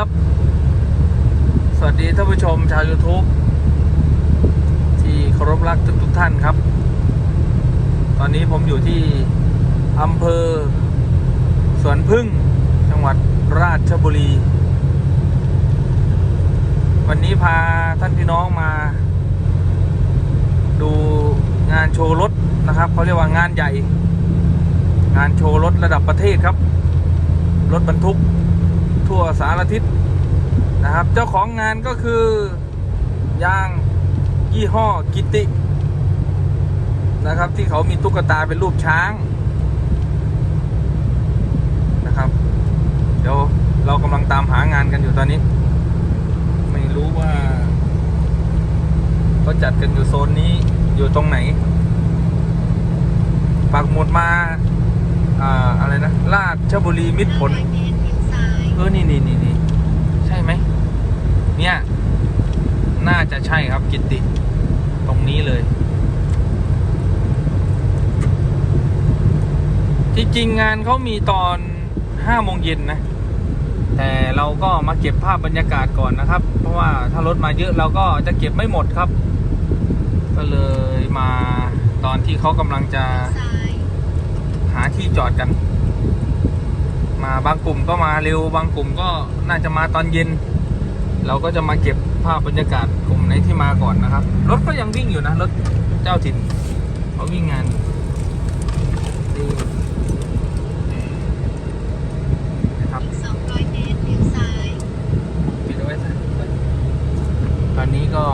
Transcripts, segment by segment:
ครับ สวัสดีท่านผู้ชมชาว YouTube ที่เคารพรักทุกทุกๆท่านครับ ตอนนี้ผมอยู่ที่อำเภอ สวนพึ่ง จังหวัดราชบุรี วันนี้พาท่านพี่น้องมา ดูงานโชว์รถนะครับเขาเรียกว่างานใหญ่ งานโชว์รถระดับประเทศครับ รถบรรทุก ทั่วสารทิศนะครับ เจ้าของงานก็คือยางยี่ห้อกิตินะครับ ที่เขามีตุ๊กตาเป็นรูปช้างนะครับ เดี๋ยวเรากำลังตามหางานกันอยู่ตอนนี้ ไม่รู้ว่าเขาจัดกันอยู่โซนนี้อยู่ตรงไหนปักหมุดมา อ่า อะไรนะราดชบุรีมิตรผล เออ นี่นี่นี่นี่ใช่ไหม เนี่ย น่าจะใช่ครับกิตติ ตรงนี้เลย ที่จริงงานเขามีตอนห้าโมงเย็นนะ แต่เราก็มาเก็บภาพบรรยากาศก่อนนะครับ เพราะว่าถ้ารถมาเยอะเราก็จะเก็บไม่หมดครับ ก็เลยมาตอนที่เขากำลังจะหาที่จอดกัน มาบางกลุ่มก็มาเร็วบางกลุ่มก็น่าจะมาตอนเย็น เราก็จะมาเก็บภาพบรรยากาศกลุ่มไหนที่มาก่อนนะครับ รถก็ยังวิ่งอยู่นะรถเจ้าถิ่นเขาวิ่งงานนี่นะครับ200เมตรเลี้ยวซ้ายปิดเอาไว้ซะตอนนี้ก็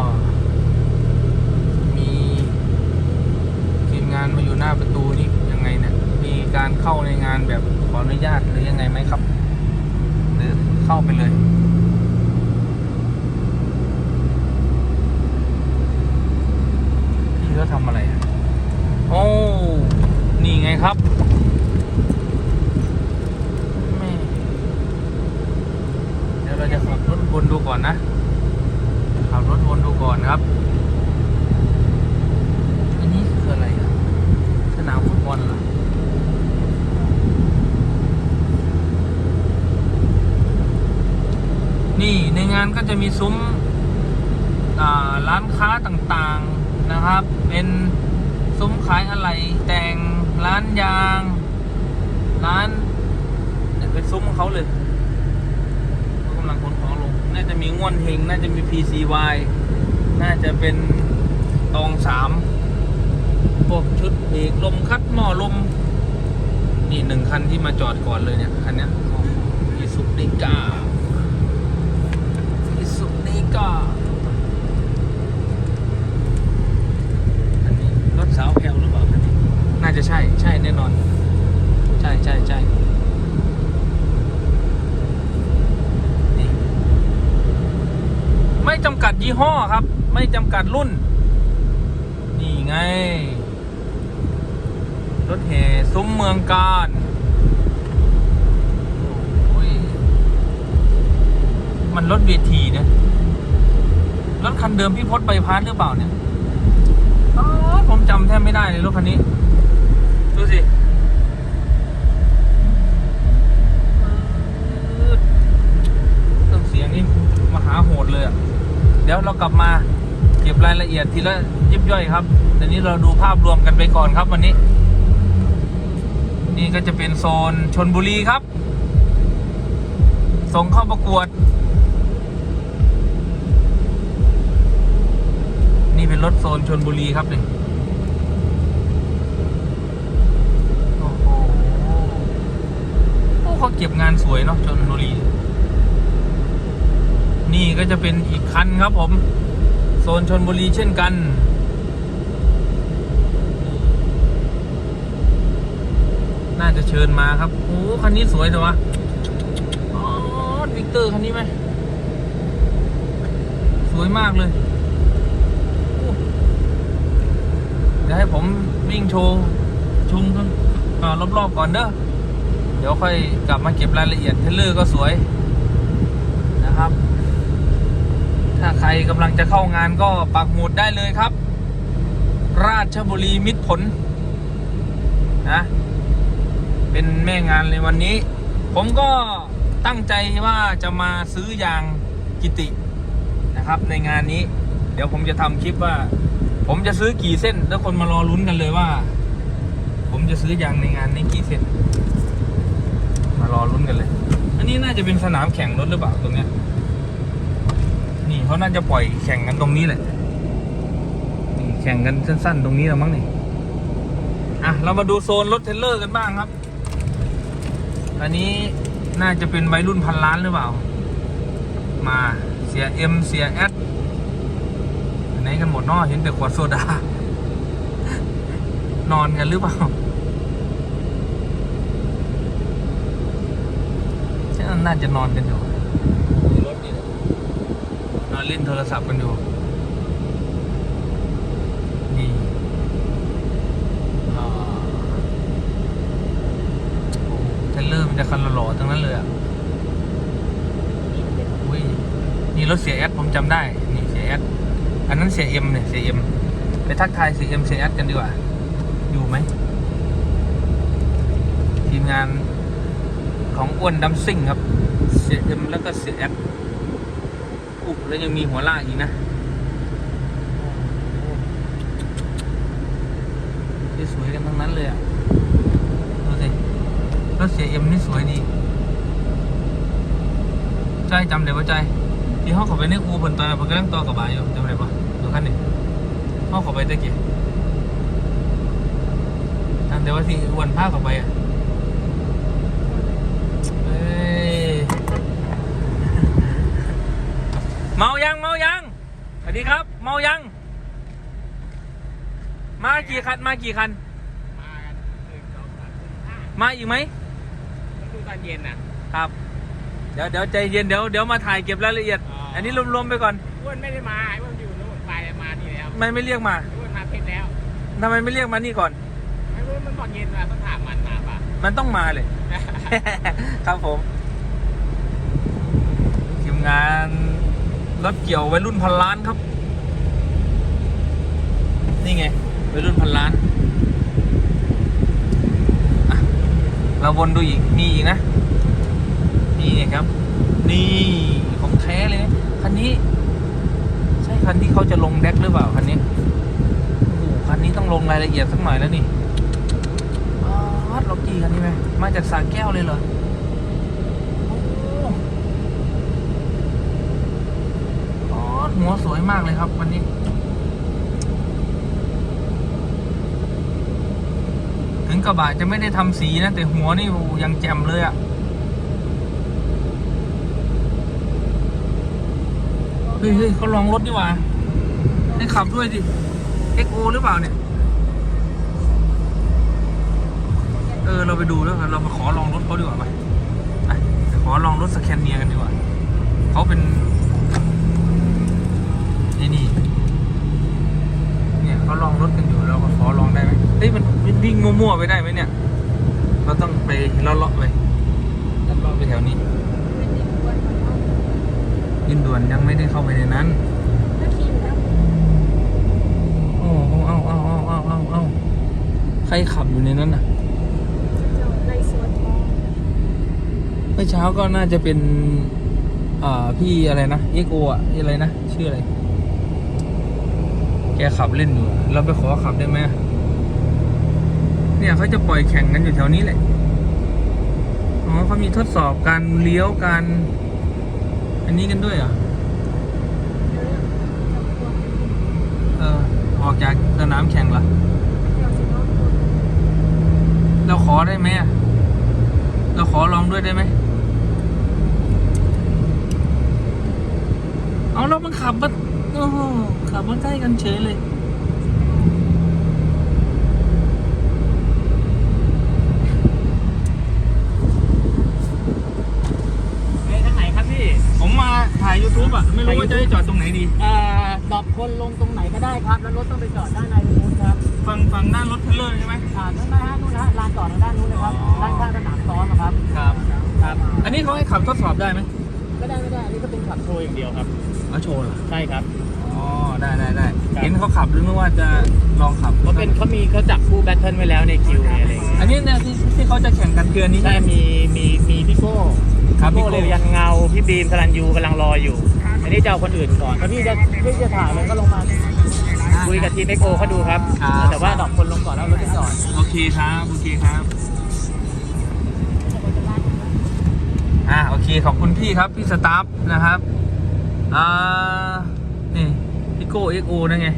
มีทีมงานมาอยู่หน้าประตูนี่ยังไงเนี่ย มีการเข้าในงานแบบขออนุญาตหรือยังไงไหมครับ หรือเข้าไปเลย พี่เขาทำอะไรอะ โอ้ นี่ไงครับแม่ เดี๋ยวเราจะขับรถวนดูก่อนนะ ขับรถวนดูก่อนครับ อันนี้คืออะไรครับสนามฟุตบอลเหรอ นี่ในงานก็จะมีซุ้มร้านค้าต่างๆนะครับ เป็นซุ้มขายอะไรแต่งร้านยาง ร้านเนี่ยเป็นซุ้มของเขาเลยเขากำลังขนของลง น่าจะมีง่วนเฮงน่าจะมี PCY น่าจะเป็นตองสามพวกชุดเบรกลมคัดหม้อลม นี่หนึ่งคันที่มาจอดก่อนเลยเนี่ย คันนี้ยอิสุนิกา กาอันนี้รถสาวแพลวหรือเปล่าคันนี้น่าจะใช่ ใช่แน่นอน ใช่ใช่ใช่นี่ไม่จำกัดยี่ห้อครับ ไม่จำกัดรุ่น นี่ไง รถแห่ซุ้มเมืองการโอ้ยมันรถเวทีนะ รถคันเดิมพี่พศใบพาสหรือเปล่าเนี่ยอผมจำแทบไม่ได้เลยรถคันนี้ ดูสิเครื่องเสียงนี่มหาโหดเลยอะเดี๋ยวเรากลับมาเก็บรายละเอียดทีละยิบย่อยครับเดี๋ยวนี้เราดูภาพรวมกันไปก่อนครับวันนี้ นี่ก็จะเป็นโซนชนบุรีครับ ส่งเข้าประกวด รถโซนชนบุรีครับเนี่ยโอ้โหโอ้เขาเก็บงานสวยเนาะชนบุรี นี่ก็จะเป็นอีกคันครับผม โซนชนบุรีเช่นกันน่าจะเชิญมาครับ โอ้ คันนี้สวยแต่ว่าอ๋อวิกเตอร์คันนี้ไหม สวยมากเลย เดี๋ยวให้ผมวิ่งโชว์ชุมกันอ่ารอบๆก่อนเด้อเดี๋ยวค่อยกลับมาเก็บรายละเอียดเทเลอร์ก็สวยนะครับ ถ้าใครกำลังจะเข้างานก็ปักหมุดได้เลยครับ ราชบุรีมิตรผลนะเป็นแม่งานในวันนี้ ผมก็ตั้งใจว่าจะมาซื้อยางกิตินะครับในงานนี้ เดี๋ยวผมจะทำคลิปว่า ผมจะซื้อกี่เส้น แล้วคนมารอลุ้นกันเลยว่า ผมจะซื้อยางในงานนี้กี่เส้น มารอลุ้นกันเลย อันนี้น่าจะเป็นสนามแข่งรถหรือเปล่าตรงเนี้ย นี่เขาน่าจะปล่อยแข่งกันตรงนี้แหละนี่แข่งกันสั้น ๆ ตรงนี้แล้วมั้งนี่อะเรามาดูโซนรถเทรลเลอร์กันบ้างครับ อันนี้น่าจะเป็นวัยรุ่นพันล้านหรือเปล่า มาเสียเอ็มเสียแอ กันหมดนอเห็นแต่ขวดโซดา นอนกันหรือเปล่าฉันว่าน่าจะนอนกันอยู่นรถนี่แหละนอนเล่นโทรศัพท์กันอยู่นี่อ่าโอ้เทเลอร์มันจะคันหล่อๆทั้งนั้นเลยอะอุ้ยนี่รถเสียแอดผมจำได้ นี่เสียแอด อันนั้นเสียเอ็มเนี่ยเสียเอ็มไปทักทายเสียเอ็มเสียแอดกันดีกว่า อยู่ไหม ทีมงานของอ้วนดัมซิ่งครับ เสียเอ็มแล้วก็เสียแอดอุ๊แล้วยังมีหัวล่าอีกนะที่สวยกันทั้งนั้นเลยอะดูสิรถเสียเอ็มนี่สวยดีใจจำได้ปะใจที่ห้องเขาไปในอูบนตอนมันกำลังต่อกระบะอยู่จำได้ปะ คันนี้ห้องเขาไปตะกี้จำได้ว่าที่อ้วนพาเขาไปอะเอ้ยเมายังเมายังสวัสดีครับ เมายัง มากี่คันมากี่คัน มากันหนึ่งสองสามสี่ห้ามาอีกไหมต้องดูตอนเย็นน่ะครับ เดี๋ยวเดี๋ยวใจเย็นเดี๋ยวเดี๋ยวมาถ่ายเก็บรายละเอียดอ๋ออัอันนี้รวมๆไปก่อนอ้วนไม่ได้มาไอ้อ้วน ไมไม่เรียกมาอ้วนมาเพชรแล้วทำไมไม่เรียกมานี่ก่อนไอ้อ้วนมันตอนเย็นมาต้องถามมันมาป่ะมันต้องมาเลย ครับผมทีมงานรถเกี่ยววัยรุ่นพันล้านครับ นี่ไงวัยรุ่นพันล้านอะเราวนดูอีก มีอีกนะ นี่เนี่ยครับ นี่ของแท้เลยนะคันนี้ใช่ คันที่เขาจะลงแดกหรือเปล่าคันนี้โอ้โหคันนี้ต้องลงรายละเอียดสักหน่อยแล้วนี่วัดล็อกกี้คันนี้ไหมมาจากสาแก้วเลยเหรอโอ้อ๋อหัวสวยมากเลยครับวันนี้ ถึงกระบะจะไม่ได้ทำสีนะ แต่หัวนี่ยังแจ่มเลยอะ่ะ เฮ้ยเฮ้ยเขาลองรถดีกว่า ให้ขับด้วยดิ XO หรือเปล่าเนี่ย เออ เราไปดูแล้วกันเรามาขอลองรถเขาดีกว่าไปไปขอลองรถสแคนเนียกันดีกว่า เขาเป็นนี่นี่เนี่ยเขาลองรถกันอยู่เราก็ขอลองได้ไหมเฮ้ยมันมันวิ่งมั่วๆไปได้ไหมเนี่ย เราต้องไปเลาะๆไปเลาะๆไปแถวนี้ ยินด่วนยังไม่ได้เข้าไปในนั้นโอ้โอ้เอาเอาเอาเอาเอาเอาใครขับอยู่ในนั้นน่ะเมื่อเช้าก็น่าจะเป็นอ่าพี่อะไรนะเอ็กโออะอะไรนะ ชื่ออะไร แกขับเล่นอยู่ เราไปขอขับได้ไหมเนี่ยเขาจะปล่อยแข่งกันอยู่แถวนี้แหละ อ๋อเขามีทดสอบการเลี้ยวการ อันนี้กันด้วยเหรอเออออกจากสนามแข่งเหรอ เราขอได้ไหมอะเราขอลองด้วยได้ไหม เอาเรามันขับมาโอ้โหขับมาใกล้กันเฉยเลย ไอ้ทางไหนครับพี่ ผมมาถ่าย YouTube อะ ไม่รู้ ว่าจะได้จอดตรงไหนดีเอ่อดรอปคนลงตรงไหนก็ได้ครับ แล้วรถต้องไปจอดด้านในตรงนู้นครับฝั่งฝั่งด้านรถเทรลเลอร์ใช่ไหมอ่าข้างหน้านู่นนะลานจอดทางด้านนู้นเลยครับอ๋อด้านข้างสนามซ้อมอะครับ ครับครับ อันนี้เขาให้ขับทดสอบได้ไหมไม่ได้ไม่ได้อันนี้ก็เป็นขับโชว์อย่างเดียวครับเอาโชว์เหรอใช่ครับ อ๋อได้ได้ได้ครับ เห็นเขาขับหรือไม่ว่าจะลองขับเขาเป็นเขามีเขาจับคู่แบทเทิลไว้แล้วในคิวในอะไรอย่างเงี้ยอันนี้เนี่ยที่ที่เขาจะแข่งกันคืออันนี้ใช่มีมีมีพี่โก้ครับพี่เลพี่บีมสรันยูกำลังรออยู่อั นนี้จะเอาคนอื่นก่อนถ้าพี่จะพี่จะถ่ายเลยก็ลงมาคุยกับทีมเอ็กโอเขาดูครับแต่ว่าดอกคนลงก่อนแล้วรถไปจอดโอเคครับ โอเคครับ อ่าโอเค ขอบคุณพี่ครับ พี่สตาฟนะครับ อ่า นี่พี่โก้เอ็กโอนั่นไง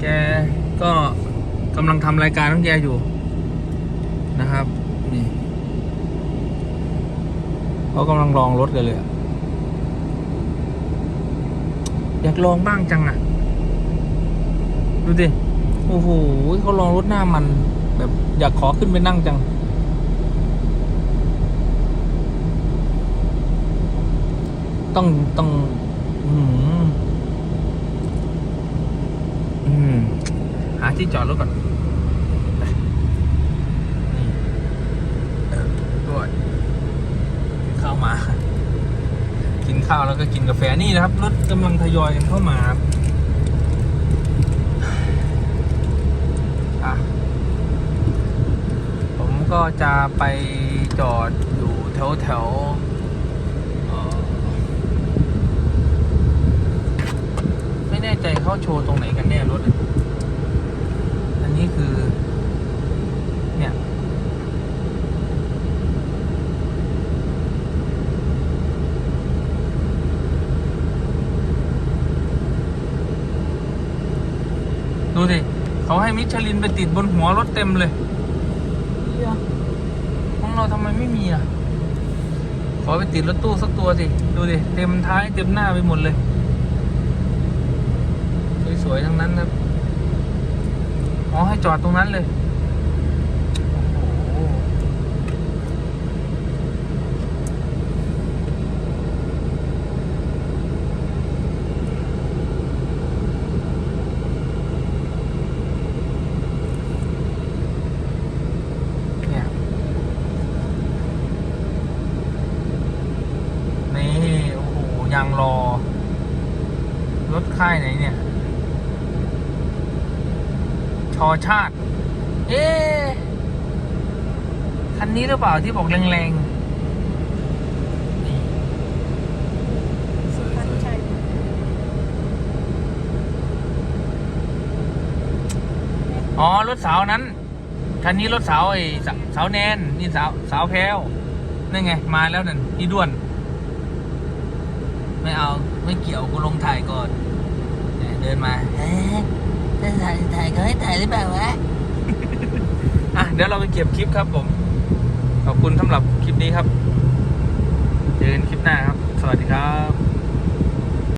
แกก็กำลังทำรายการของแกอยู่นะครับ นี่เขากำลังลองรถกันเลยอะ อยากลองบ้างจังอะ ดูดิ โอ้โหเขาลองรถหน้ามัน แบบอยากขอขึ้นไปนั่งจัง ต้องต้องอืมอืมหาที่จอดรถก่อนไปนี่เออด้วยกินข้ามา ข้าวแล้วก็กินกาแฟนี่นะครับรถกำลังทยอยกันเข้ามาผมก็จะไปจอดอยู่แถวแถวๆไม่แน่ใจเข้าโชว์ตรงไหนกันแน่รถ อันนี้คือ เนี่ย ดูสิเขา ให้มิชลินไปติดบนหัวรถเต็มเลยของเราทำไมไม่มีอะ ขอไปติดรถตู้สักตัวสิ ดูดิ เต็มท้ายเต็มหน้าไปหมดเลย สวยๆทั้งนั้นครับ อ๋อ ให้จอดตรงนั้นเลย โอ้โห เนี่ย นี่ โอ้โหยังรอ รถค่ายไหนเนี่ย ชอชาติ เอ๊ะคันนี้หรือเปล่าที่บอกแรงๆนี่สวยๆ อ๋อ รถสาวนั้น คันนี้รถสาวไอ้สาสาวแนน นี่สาวสาวแพรวนั่นไง มาแล้วนั่นพี่ด้วน ไม่เอาไม่เกี่ยวกูลงถ่ายก่อน เดินมาเอ๊ะถ่ายถ่ายก็ให้ถ่ายหรือเปล่าวะอะเดี๋ยวเราไปเก็บคลิปครับผม ขอบคุณสำหรับคลิปนี้ครับ เจอกันคลิปหน้าครับ สวัสดีครับ